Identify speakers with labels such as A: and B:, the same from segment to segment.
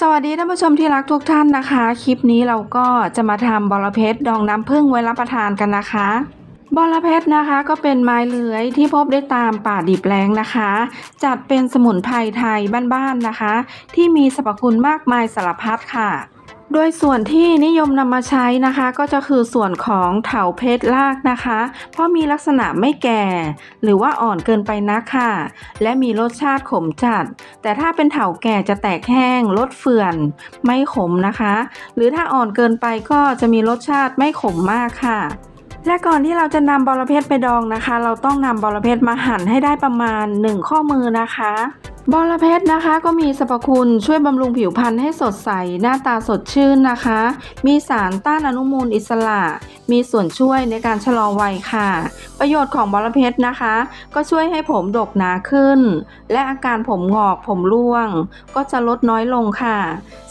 A: สวัสดีท่านผู้ชมที่รักทุกท่านนะคะ คลิปนี้เราก็จะมาทำบอระเพ็ดดองน้ำผึ้งไว้รับประทานกันนะคะบอระเพ็ดนะคะก็เป็นไม้เลื้อยที่พบได้ตามป่าดิบแล้งนะคะ จัดเป็นสมุนไพรไทยบ้านๆนะคะ ที่มีสรรพคุณมากมายสารพัดค่ะ โดยส่วนที่นิยมนำมาใช้นะคะ ก็จะคือส่วนของเถาเพชรรากนะคะ เพราะมีลักษณะไม่แก่ หรือว่าอ่อนเกินไปนักค่ะ และมีรสชาติขมจัด แต่ถ้าเป็นเถาแก่จะแตกแห้งลดเฟื่อน ไม่ขมนะคะ หรือถ้าอ่อนเกินไปก็จะมีรสชาติไม่ขมมากค่ะและก่อนที่เราจะนำบอระเพ็ดไปดองนะคะ เราต้องนำบอระเพ็ดมาหั่นให้ได้ประมาณ 1 ข้อมือนะคะ บอระเพ็ดนะคะก็มีสรรพคุณช่วยบำรุงผิวพรรณให้สดใส หน้าตาสดชื่นนะคะ มีสารต้านอนุมูลอิสระ มีส่วนช่วยในการชะลอวัยค่ะ ประโยชน์ของบอระเพ็ดนะคะ ก็ช่วยให้ผมดกหนาขึ้น และอาการผมงอกผมร่วง ก็จะลดน้อยลงค่ะ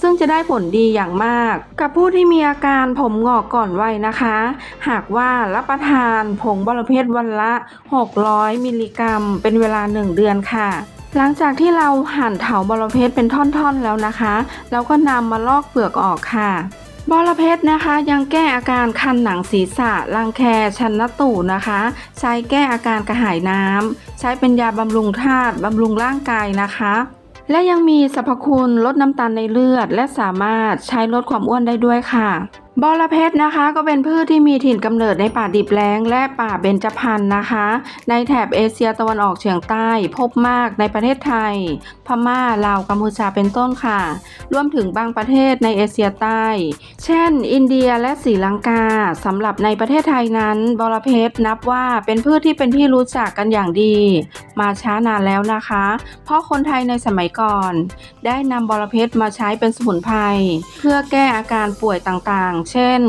A: ซึ่งจะได้ผลดีอย่างมาก กับผู้ที่มีอาการผมงอกก่อนวัยนะคะ หากว่ารับประทานผงบอระเพ็ดวันละ 600 มิลลิกรัม เป็นเวลา 1 เดือนค่ะ หลังจากที่เราหั่นเถาบอระเพ็ดเป็นท่อนๆแล้วนะคะ เราก็นำมาลอกเปลือกออกค่ะบอระเพ็ดนะคะยังแก้อาการคันหนังศีรษะ รังแคชันนตูนะคะ ใช้แก้อาการกระหายน้ำใช้เป็นยาบำรุงธาตุบำรุงร่างกายนะคะ และยังมีสรรพคุณลดน้ำตาลในเลือด และสามารถใช้ลดความอ้วนได้ด้วยค่ะ บอระเพ็ดนะคะก็เป็นพืชที่มีถิ่นกำเนิดในป่าดิบแล้งและป่าเบญจพรรณนะคะ ในแถบเอเชียตะวันออกเฉียงใต้พบมากในประเทศไทย พม่าลาวกัมพูชาเป็นต้นค่ะ รวมถึงบางประเทศในเอเชียใต้ เช่น อินเดียและศรีลังกาสำหรับในประเทศไทยนั้นบอระเพ็ดนับว่าเป็นพืชที่เป็นที่รู้จักกันอย่างดี มาช้านานแล้วนะคะ เพราะคนไทยในสมัยก่อน ได้นำบอระเพ็ดมาใช้เป็นสมุนไพรเพื่อแก้อาการป่วยต่างๆเช่น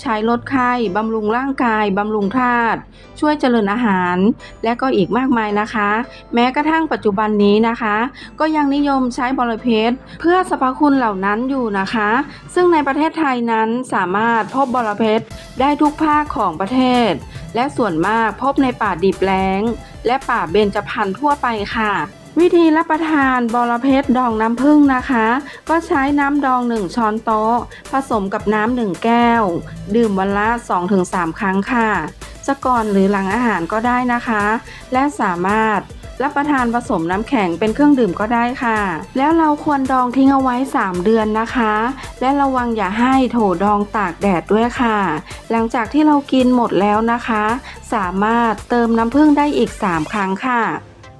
A: ใช้ลดไข้บำรุงร่างกายบำรุงธาตุช่วยเจริญอาหาร และก็อีกมากมายนะคะ แม้กระทั่งปัจจุบันนี้นะคะ ก็ยังนิยมใช้บอระเพ็ดเพื่อสรรพคุณเหล่านั้นอยู่นะคะ ซึ่งในประเทศไทยนั้นสามารถพบบอระเพ็ดได้ทุกภาคของประเทศ และส่วนมากพบในป่าดิบแล้ง และป่าเบญจพรรณทั่วไปค่ะ วิธีรับประทานบอระเพ็ดดองน้ำผึ้งนะคะ ก็ใช้น้ำดอง 1 ช้อนโต๊ะ ผสมกับน้ำ1แก้ว ดื่มวันละ 2-3 ครั้งค่ะ จะก่อนหรือหลังอาหารก็ได้นะคะ และสามารถรับประทานผสมน้ำแข็งเป็นเครื่องดื่มก็ได้ค่ะ แล้วเราควรดองทิ้งเอาไว้ 3 เดือนนะคะ และระวังอย่าให้โถดองตากแดดด้วยค่ะ หลังจากที่เรากินหมดแล้วนะคะ สามารถเติมน้ำผึ้งได้อีก 3 ครั้งค่ะ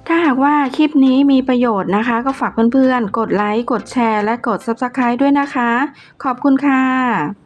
A: ถ้าหากว่าคลิปนี้มีประโยชน์นะคะ ก็ฝากเพื่อนๆ กดไลค์ กดแชร์ และกด Subscribe ด้วยนะคะ ขอบคุณค่ะ